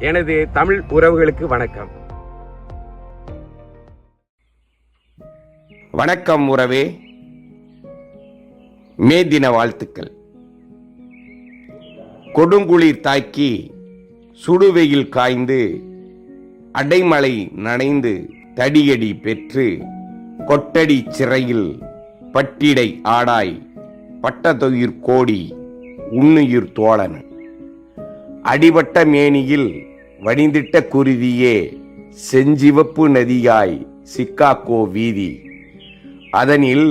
எனது தமிழ் உறவுகளுக்கு வணக்கம். வணக்கம் உறவே. மே தின வாழ்த்துக்கள். கொடுங்குளிர் தாக்கி சுடுவெயில் காய்ந்து அடைமலை நனைந்து தடியடி பெற்று கொட்டடி சிறையில் பட்டிடை ஆடாய் பட்டதொயிர் கோடி உண்ணுயிர் தோழன். அடிபட்ட மேனியில் வணிந்திட்ட குருதியே செஞ்சிவப்பு நதியாய் சிக்காகோ வீதி. அதனில்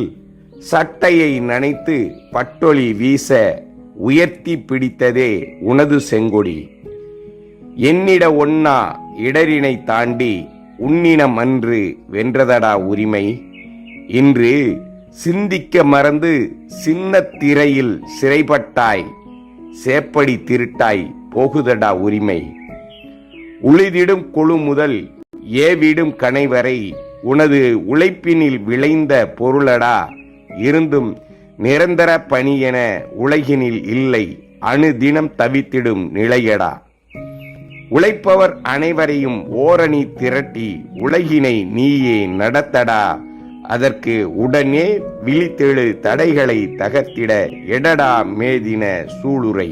சட்டையை நனைத்து பட்டொளி வீச உயர்த்தி பிடித்ததே உனது செங்கொடி. என்னிட ஒன்னா இடரினை தாண்டி உன்னினம் அன்று வென்றதடா உரிமை. இன்று சிந்திக்க மறந்து சின்ன திரையில் சிறைப்பட்டாய் சேப்படி திருட்டாய் போகுதடா உரிமை. உளிதிடும் கொழு முதல் ஏவிடும் கனை வரை உனது உழைப்பினில் விளைந்த பொருளடா இருந்தும் நிரந்தர பணி என உலகினில் இல்லை அணுதினம் தவித்திடும் நிலையடா. உழைப்பவர் அனைவரையும் ஓரணி திரட்டி உலகினை நீயே நடத்தடா அதற்கு உடனே விழித்தெழு தடைகளை தகர்த்திட எடடா மேதின சூளுரை.